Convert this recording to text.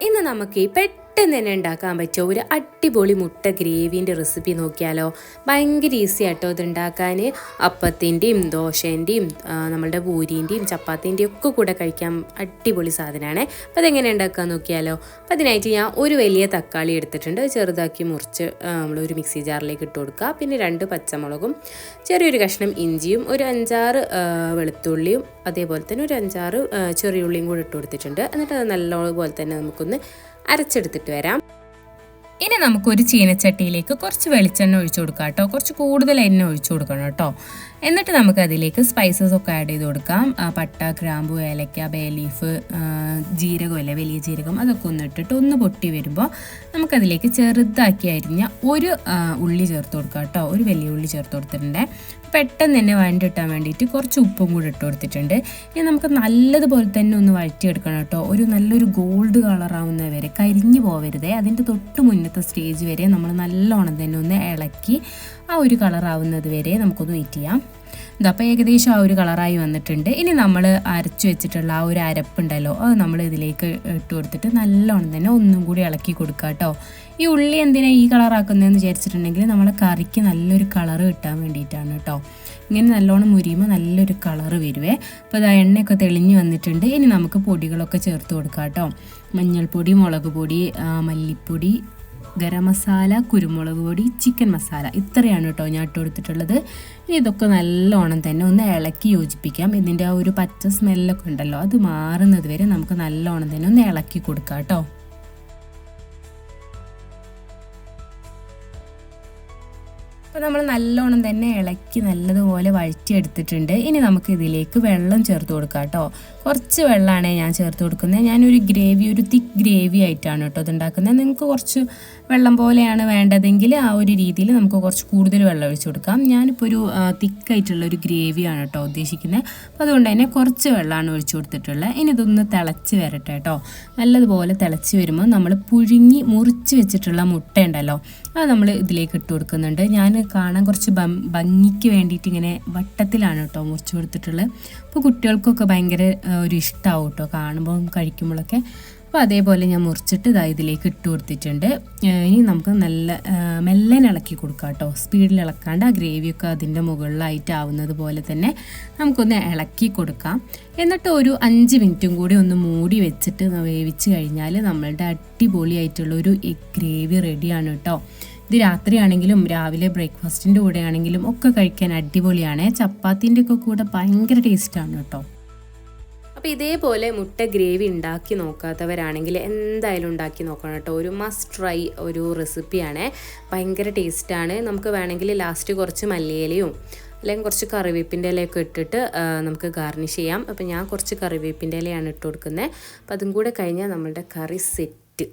ഇന്ന് നമുക്ക് ഈ പെട്ടെന്ന് തന്നെ ഉണ്ടാക്കാൻ പറ്റിയ ഒരു അടിപൊളി മുട്ട ഗ്രേവിന്റെ റെസിപ്പി നോക്കിയാലോ. ഭയങ്കര ഈസി ആട്ടോ ഇത് ഉണ്ടാക്കാൻ. അപ്പത്തിന്റെയും ദോശേന്റെയും നമ്മളുടെ പൂരീന്റെയും ചപ്പാത്തിന്റെയും ഒക്കെ കൂടെ കഴിക്കാൻ അടിപൊളി സാധനമാണ്. അപ്പോൾ അതെങ്ങനെ ഉണ്ടാക്കാൻ നോക്കിയാലോ. അപ്പോൾ അതിനായിട്ട് ഞാൻ ഒരു വലിയ തക്കാളി എടുത്തിട്ടുണ്ട്. അത് ചെറുതാക്കി മുറിച്ച് നമ്മൾ ഒരു മിക്സി ജാറിലേക്ക് ഇട്ട് കൊടുക്കുക. പിന്നെ രണ്ട് പച്ചമുളകും ചെറിയൊരു കഷ്ണം ഇഞ്ചിയും ഒരു അഞ്ചാറ് വെളുത്തുള്ളിയും അതേപോലെ തന്നെ ഒരു അഞ്ചാറ് ചെറിയ ഉള്ളിയും കൂടെ ഇട്ട് കൊടുത്തിട്ടുണ്ട്. എന്നിട്ട് അത് നല്ലപോലെ തന്നെ നമുക്കൊന്ന് അരച്ചെടുത്തിട്ട് വരാം. ഇനി നമുക്കൊരു ചീനച്ചട്ടിയിലേക്ക് കുറച്ച് വെളിച്ചെണ്ണ ഒഴിച്ചു കൊടുക്കാം കേട്ടോ. കുറച്ച് കൂടുതൽ എണ്ണ ഒഴിച്ചു കൊടുക്കണം കേട്ടോ. എന്നിട്ട് നമുക്ക് അതിലേക്ക് സ്പൈസസ് ഒക്കെ ആഡ് ചെയ്ത് കൊടുക്കാം. പട്ട ഗ്രാമ്പു ഏലക്ക ബേ ലീഫ് അല്ലെ വലിയ ജീരകം അതൊക്കെ ഒന്ന് ഇട്ടിട്ട് ഒന്ന് പൊട്ടി വരുമ്പോൾ നമുക്കതിലേക്ക് ചെറുതാക്കി അരിഞ്ഞ ഒരു ഉള്ളി ചേർത്ത് കൊടുക്കാം കേട്ടോ. ഒരു വലിയ ഉള്ളി ചേർത്ത് കൊടുത്തിട്ടുണ്ട്. പെട്ടെന്ന് തന്നെ വഴണ്ടിട്ടാൻ വേണ്ടിയിട്ട് കുറച്ച് ഉപ്പും കൂടി ഇട്ട് കൊടുത്തിട്ടുണ്ട്. ഇനി നമുക്ക് നല്ലതുപോലെ തന്നെ ഒന്ന് വഴറ്റിയെടുക്കണം കേട്ടോ. ഒരു നല്ലൊരു ഗോൾഡ് കളറാവുന്ന വരെ കരിഞ്ഞു പോവരുതേ. അതിന്റെ തൊട്ട് മുന്നത്തെ സ്റ്റേജ് വരെ നമ്മൾ നല്ലോണം തന്നെ ഒന്ന് ഇളക്കി ആ ഒരു കളറാവുന്നത് വരെ നമുക്കൊന്ന് വെയിറ്റ് ചെയ്യാം. ഇതപ്പോൾ ഏകദേശം ആ ഒരു കളറായി വന്നിട്ടുണ്ട്. ഇനി നമ്മൾ അരച്ചു വെച്ചിട്ടുള്ള ആ ഒരു അരപ്പുണ്ടല്ലോ അത് നമ്മൾ ഇതിലേക്ക് ഇട്ട് കൊടുത്തിട്ട് നല്ലോണം തന്നെ ഒന്നും കൂടി ഇളക്കി കൊടുക്കുക കേട്ടോ. ഈ ഉള്ളി എന്തിനാ ഈ കളറാക്കുന്നതെന്ന് വിചാരിച്ചിട്ടുണ്ടെങ്കിൽ നമ്മളെ കറിക്ക് നല്ലൊരു കളറ് കിട്ടാൻ വേണ്ടിയിട്ടാണ് കേട്ടോ. ഇങ്ങനെ നല്ലോണം മുരിയുമ്പോൾ നല്ലൊരു കളറ് വരുവേ. അപ്പോൾ അത് എണ്ണയൊക്കെ തെളിഞ്ഞ് വന്നിട്ടുണ്ട്. ഇനി നമുക്ക് പൊടികളൊക്കെ ചേർത്ത് കൊടുക്കാം കേട്ടോ. മഞ്ഞൾപ്പൊടി മുളക് പൊടി മല്ലിപ്പൊടി ഗരം മസാല കുരുമുളക് പൊടി ചിക്കൻ മസാല. ഇത്രയാണ് കേട്ടോ ഞാൻ ഇട്ട് കൊടുത്തിട്ടുള്ളത്. ഇനി ഇതൊക്കെ നല്ലോണം തന്നെ ഒന്ന് ഇളക്കി യോജിപ്പിക്കാം. ഇതിന്റെ ആ ഒരു പച്ച സ്മെല്ലൊക്കെ ഉണ്ടല്ലോ അത് മാറുന്നത് വരെ നമുക്ക് നല്ലോണം തന്നെ ഒന്ന് ഇളക്കി കൊടുക്കാം കേട്ടോ. അപ്പോൾ നമ്മൾ നല്ലോണം തന്നെ ഇളക്കി നല്ലതുപോലെ വഴറ്റിയെടുത്തിട്ടുണ്ട്. ഇനി നമുക്ക് ഇതിലേക്ക് വെള്ളം ചേർത്ത് കൊടുക്കാം കേട്ടോ. കുറച്ച് വെള്ളമാണ് ഞാൻ ചേർത്ത് കൊടുക്കുന്നത്. ഞാനൊരു ഗ്രേവി ഒരു തിക്ക് ഗ്രേവി ആയിട്ടാണ് കേട്ടോ ഇതുണ്ടാക്കുന്നത് നിങ്ങൾക്ക് കുറച്ച് വെള്ളം പോലെയാണ് വേണ്ടതെങ്കിൽ ആ ഒരു രീതിയിൽ നമുക്ക് കുറച്ച് കൂടുതൽ വെള്ളം ഒഴിച്ച് കൊടുക്കാം. ഞാനിപ്പോൾ ഒരു തിക്കായിട്ടുള്ള ഒരു ഗ്രേവിയാണ് കേട്ടോ ഉദ്ദേശിക്കുന്നത്. അപ്പോൾ അതുകൊണ്ട് തന്നെ കുറച്ച് വെള്ളമാണ് ഒഴിച്ചു കൊടുത്തിട്ടുള്ളത്. ഇനി ഇതൊന്ന് തിളച്ച് വരട്ടെ കേട്ടോ. നല്ലതുപോലെ തിളച്ച് വരുമ്പോൾ നമ്മൾ പുഴുങ്ങി മുറിച്ച് വെച്ചിട്ടുള്ള മുട്ട ഉണ്ടല്ലോ അത് നമ്മൾ ഇതിലേക്ക് ഇട്ട് കൊടുക്കുന്നുണ്ട്. ഞാൻ കാണാൻ കുറച്ച് ഭംഗിക്ക് വേണ്ടിയിട്ട് ഇങ്ങനെ വട്ടത്തിലാണ് കേട്ടോ മുറിച്ച് കൊടുത്തിട്ടുള്ളത്. അപ്പോൾ കുട്ടികൾക്കൊക്കെ ഭയങ്കര ഒരു ഇഷ്ടമാവും കേട്ടോ കാണുമ്പോൾ കഴിക്കുമ്പോഴൊക്കെ. അപ്പോൾ അതേപോലെ ഞാൻ മുറിച്ചിട്ട് ഇതാ ഇതിലേക്ക് ഇട്ട് കൊടുത്തിട്ടുണ്ട്. ഇനി നമുക്ക് നല്ല മെല്ലെ ഇളക്കി കൊടുക്കാം കേട്ടോ. സ്പീഡിൽ ഇളക്കാണ്ട് ആ ഗ്രേവിയൊക്കെ അതിന്റെ മുകളിലായിട്ട് ആവുന്നത് പോലെ തന്നെ നമുക്കൊന്ന് ഇളക്കി കൊടുക്കാം. എന്നിട്ട് ഒരു അഞ്ച് മിനിറ്റും കൂടി ഒന്ന് മൂടി വെച്ചിട്ട് വേവിച്ച് കഴിഞ്ഞാൽ നമ്മളുടെ അടിപൊളിയായിട്ടുള്ള ഒരു ഗ്രേവി റെഡിയാണ് കേട്ടോ. ഇത് രാത്രിയാണെങ്കിലും രാവിലെ ബ്രേക്ക്ഫാസ്റ്റിന്റെ കൂടെ ആണെങ്കിലും ഒക്കെ കഴിക്കാൻ അടിപൊളിയാണ്. ചപ്പാത്തിന്റെ ഒക്കെ കൂടെ ഭയങ്കര ടേസ്റ്റാണ് കേട്ടോ. അപ്പോൾ ഇതേപോലെ മുട്ട ഗ്രേവി ഉണ്ടാക്കി നോക്കാത്തവരാണെങ്കിൽ എന്തായാലും ഉണ്ടാക്കി നോക്കണം കേട്ടോ. ഒരു മസ്റ്റ് ട്രൈ ഒരു റെസിപ്പിയാണ്. ഭയങ്കര ടേസ്റ്റാണ്. നമുക്ക് വേണമെങ്കിൽ ലാസ്റ്റ് കുറച്ച് മല്ലിയിലയും അല്ലെങ്കിൽ കുറച്ച് കറിവേപ്പിന്റെ ഇലയൊക്കെ ഇട്ടിട്ട് നമുക്ക് ഗാർണിഷ് ചെയ്യാം. അപ്പോൾ ഞാൻ കുറച്ച് കറിവേപ്പിന്റെ ഇലയാണ് ഇട്ട് കൊടുക്കുന്നത്. അപ്പോൾ അതും കൂടെ കഴിഞ്ഞാൽ നമ്മളുടെ കറി സെറ്റ്